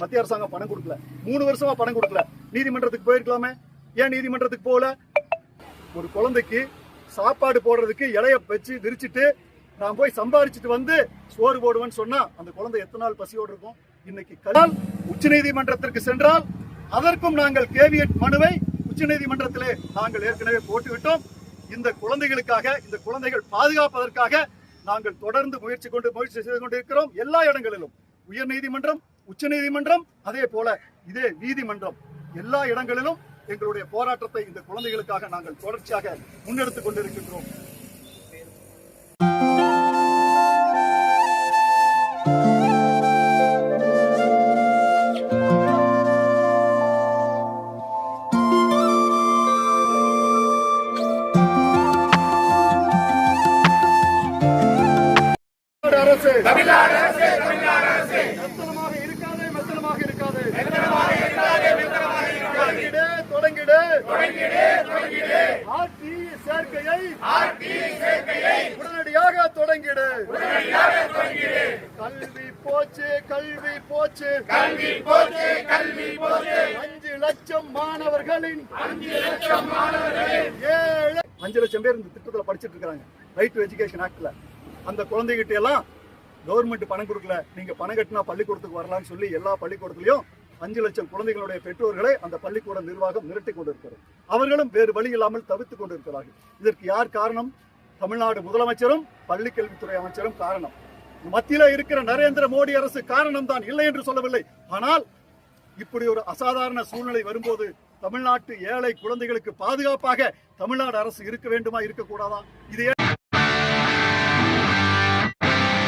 மத்திய அரசாங்கம் பணம் கொடுக்கல. மூணு வருஷமா பணம் கொடுக்கல. நீதிமன்றத்துக்கு போயிருக்கலாமே? ஏன் நீதிமன்றத்துக்கு போகல? ஒரு குழந்தைக்கு சாப்பாடு போடுறதுக்கு இலைய வச்சு விரிச்சிட்டு நான் போய் சம்பாரிச்சிட்டு வந்து சோறு போடுவேன்னு சொன்னா அந்த குழந்தை எத்தனை நாள் பசியோடு இருக்கும்? இன்னைக்கு கலால் உச்சநீதிமன்றத்திற்கு சென்றால் அதற்கும் நாங்கள் கேவியட் மனுவை உச்சநீதிமன்றத்திலே நாங்கள் ஏற்கனவே போட்டுவிட்டோம். இந்த குழந்தைகளுக்காக இந்த குழந்தைகள் பாதுகாப்பதற்காக நாங்கள் தொடர்ந்து முயற்சி கொண்டு முயற்சி செய்து கொண்டிருக்கிறோம். எல்லா இடங்களிலும். உயர் நீதிமன்றம் உச்ச நீதிமன்றம் அதே போல இதே நீதிமன்றம் எல்லா இடங்களிலும் எங்களுடைய போராட்டத்தை இந்த குழந்தைகளுக்காக நாங்கள் தொடர்ச்சியாக முன்னெடுத்துக் கொண்டிருக்கின்றோம். தமிழ்நாடு அரசு மெத்தனமாக இருக்காதே மெத்தனமாக இருக்காதே. தொடங்கிடு தொடங்கிடு. ஆர்டி சேர்க்கையை உடனடியாக தொடங்கிடு. கல்வி போச்சு கல்வி போச்சு. கல்வி போச்சு கல்வி போச்சு. அஞ்சு லட்சம் மாணவர்களின் அஞ்சு லட்சம் மாணவர்களின் ஏழு அஞ்சு லட்சம் பேர் இந்த திட்டத்துல படிச்சிட்டு இருக்காங்க ரைட் டு எஜுகேஷன் ஆக்ட்ல அந்த குழந்தைகிட்ட எல்லாம் கவர்மெண்ட் பணம் கொடுக்கல. நீங்க பணம் கட்டினா பள்ளிக்கூடத்துக்கு வரலாம்னு சொல்லி எல்லா பள்ளிக்கூடத்திலையும் அஞ்சு லட்சம் குழந்தைகளுடைய பெற்றோர்களை அந்த பள்ளிக்கூட நிர்வாகம் மிரட்டி கொண்டிருக்கிறது. அவர்களும் வேறு வழி இல்லாமல் தவித்துக் கொண்டிருக்கிறார்கள். இதற்கு யார் காரணம்? தமிழ்நாடு முதலமைச்சரும் பள்ளிக்கல்வித்துறை அமைச்சரும் காரணம். மத்தியில இருக்கிற நரேந்திர மோடி அரசு காரணம் தான் இல்லை என்று சொல்லவில்லை. ஆனால் இப்படி ஒரு அசாதாரண சூழ்நிலை வரும்போது தமிழ்நாட்டு ஏழை குழந்தைகளுக்கு பாதுகாப்பாக தமிழ்நாடு அரசு இருக்க வேண்டுமா இருக்கக்கூடாதா? இது